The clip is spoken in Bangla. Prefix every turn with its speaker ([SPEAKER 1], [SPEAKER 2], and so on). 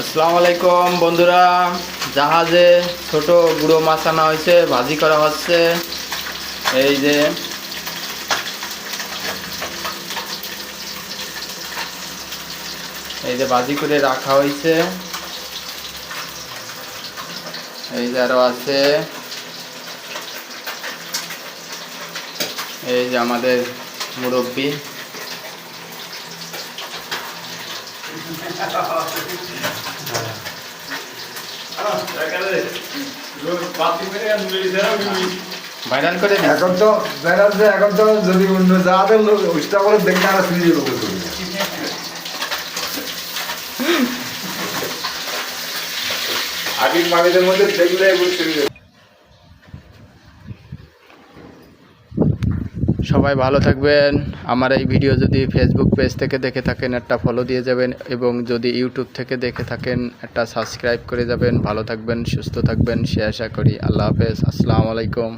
[SPEAKER 1] আসসালামু আলাইকুম, বন্ধুরা। জাহাজে ছোট গুঁড়ো মাছ আনা হয়েছে, ভাজি করা হচ্ছে। এই যে এই যে ভাজি করে রাখা হয়েছে। এই যে আরও আছে। এই যে আমাদের মুরব্বী। ভাইরাল করে
[SPEAKER 2] এখন তো বেড়াচ্ছে এখন তো যদি অন্য যাদের লোক উষ্টা করে দেখে আমরা ফিরে যাব আগের মানুষের মধ্যে দেখলে বুঝতে
[SPEAKER 1] সবাই ভালো থাকবেন। আমার এই ভিডিও যদি ফেসবুক পেজ থেকে দেখে থাকেন, একটা ফলো দিয়ে যাবেন এবং যদি ইউটিউব থেকে দেখে থাকেন, একটা সাবস্ক্রাইব করে যাবেন। ভালো থাকবেন, সুস্থ থাকবেন। সে আশা করি আল্লাহ হাফেজ। আসসালামু আলাইকুম।